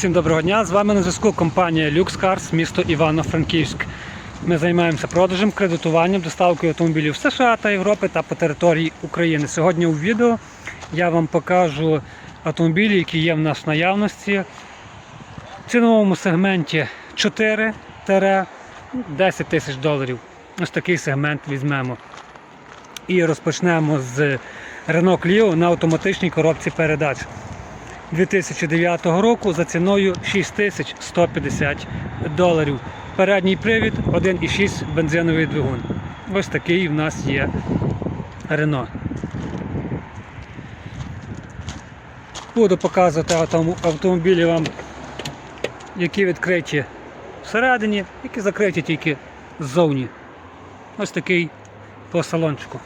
Всім доброго дня! З вами на зв'язку компанія LuxCars, місто Івано-Франківськ. Ми займаємося продажем, кредитуванням, доставкою автомобілів в США та Європи та по території України. Сьогодні у відео я вам покажу автомобілі, які є в нас в наявності. В ціновому сегменті 4-10 тисяч доларів. Ось такий сегмент візьмемо. І розпочнемо з Renault Clio на автоматичній коробці передач. 2009 року за ціною 6150 доларів. Передній привід 1,6 бензиновий двигун. Ось такий в нас є Renault. Буду показувати автомобілі вам, які відкриті всередині, які закриті тільки ззовні. Ось такий по салончику.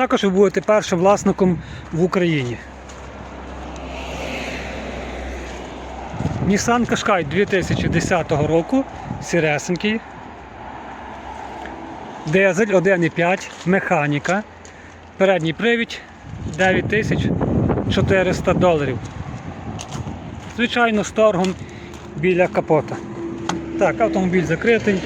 Також ви будете першим власником в Україні. Nissan Qashqai 2010 року, сіресенький. Дизель 1,5, механіка. Передній привід 9400 доларів. Звичайно, з торгом біля капота. Так, автомобіль закритий.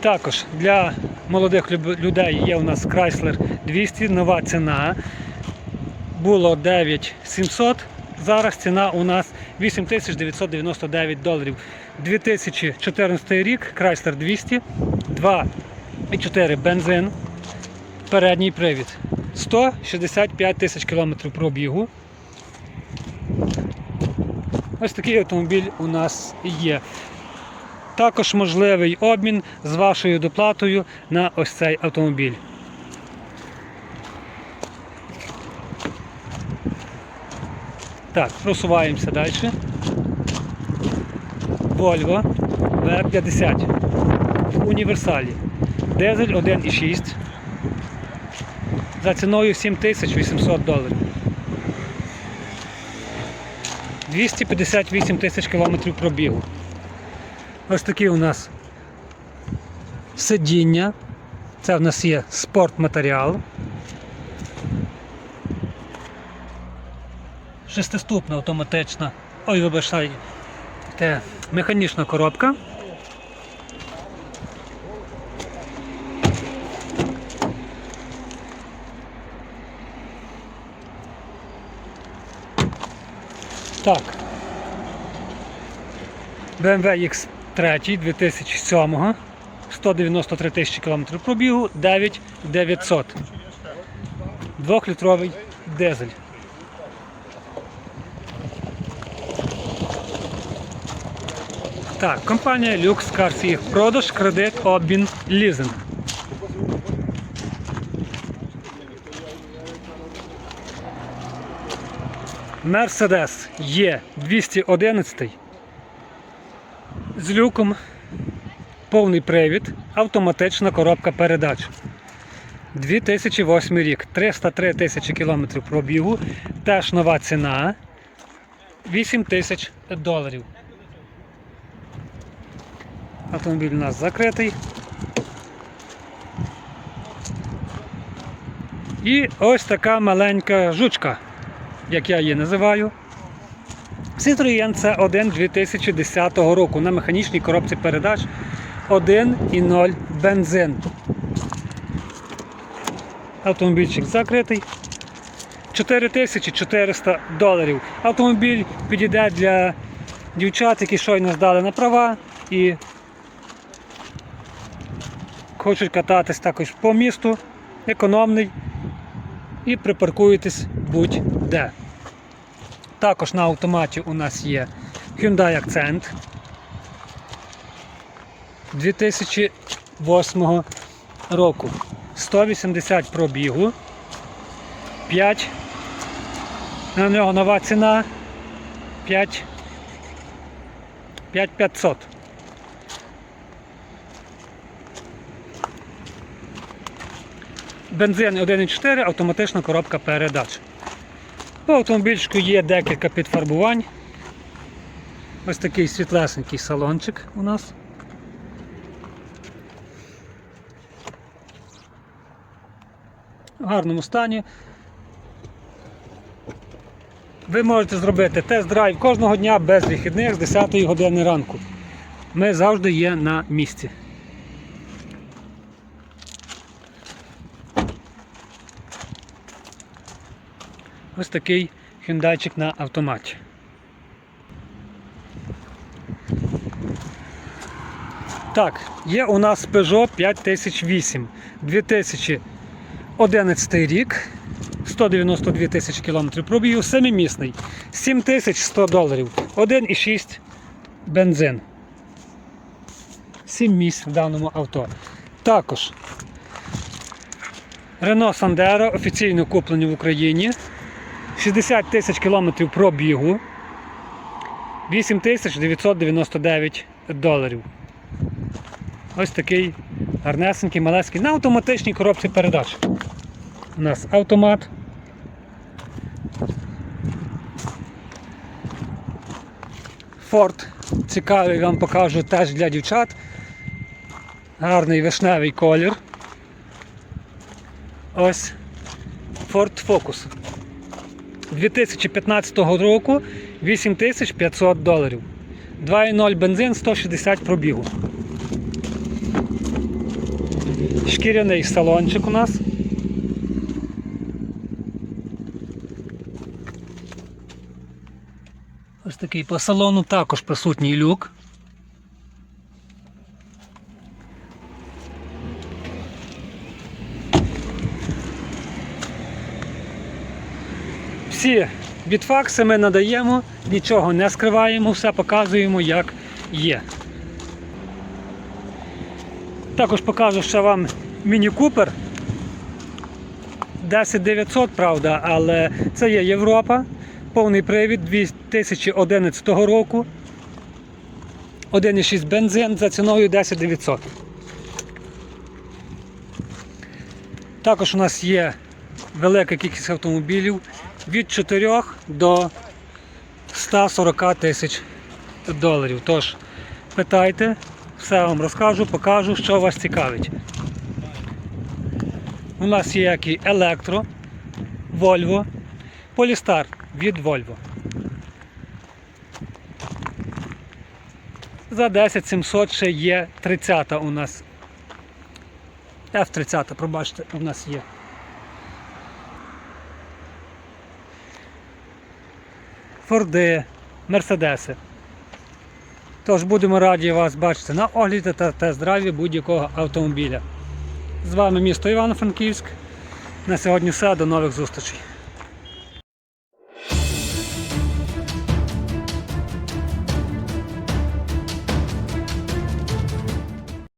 Також для молодих людей є у нас Chrysler 200, нова ціна. Було 9700, зараз ціна у нас 8999 доларів. 2014 рік Chrysler 200, 2,4 бензин, передній привід. 165 тисяч кілометрів пробігу. Ось такий автомобіль у нас є. Також можливий обмін з вашою доплатою на ось цей автомобіль. Так, просуваємося далі. Volvo V50 в універсалі. Дизель 1,6 за ціною 7800 доларів. 258 тисяч кілометрів пробігу. Ось такі у нас сидіння. Це в нас є спортматеріал. Шестиступна автоматична. Ой, вибачай. Те, механічна коробка. Так. BMW X3 2007 193 тисячі кілометрів пробігу, 9900. Двохлітровий дизель. Так, компанія Cars їх продаж, кредит, обмін, лізинг. Mercedes є 211 з люком, повний привід, автоматична коробка передач. 2008 рік, 303 тисячі кілометрів пробігу, теж нова ціна 8 тисяч доларів. Автомобіль у нас закритий. І ось така маленька жучка, як я її називаю. Citroën C1 2010 року на механічній коробці передач 1,0 бензин. Автомобільчик закритий. 4400 доларів. Автомобіль підійде для дівчат, які щойно здали на права і хочуть кататись також по місту, економний і припаркуєтесь будь-де. Також на автоматі у нас є Hyundai Accent 2008 року. 180 пробігу. 5. На нього нова ціна 5 5500. Бензин 1,4, автоматична коробка передач. По автомобільчику є декілька підфарбувань. Ось такий світлесенький салончик у нас. В гарному стані. Ви можете зробити тест-драйв кожного дня без вихідних з 10 години ранку. Ми завжди є на місці. Ось такий хюндайчик на автоматі. Так, є у нас Peugeot 5008 2011 рік, 192 тисячі кілометрів пробігу, семимісний, 7100 доларів, 1,6 бензин. 7 місць в даному авто. Також Renault Sandero офіційно куплені в Україні. 60 тисяч кілометрів пробігу. 8999 доларів. Ось такий гарнесенький, малесенький, на автоматичній коробці передач. У нас автомат. Форд цікавий, вам покажу теж для дівчат. Гарний вишневий колір. Ось Ford Focus. 2015 року 8500 доларів. 2,0 бензин 160 пробігу. Шкіряний салончик у нас. Ось такий по салону також присутній люк. Всі бітфакси ми надаємо, нічого не скриваємо, все показуємо, як є. Також покажу ще вам Міні Купер 10900, правда, але це є Європа, повний привід 2011 року. 1,6 бензин за ціною 10900. Також у нас є велика кількість автомобілів від 4 до 140 тисяч доларів. Тож питайте, все вам розкажу, покажу, що вас цікавить. У нас є як і електро, Volvo, Polestar від Volvo. За 10 700 ще є 30 у нас. F30, пробачте, у нас є. Форди, Мерседеси. Тож будемо раді вас бачити на огляді та тест-драйві будь-якого автомобіля. З вами місто Івано-Франківськ. На сьогодні все, до нових зустрічей.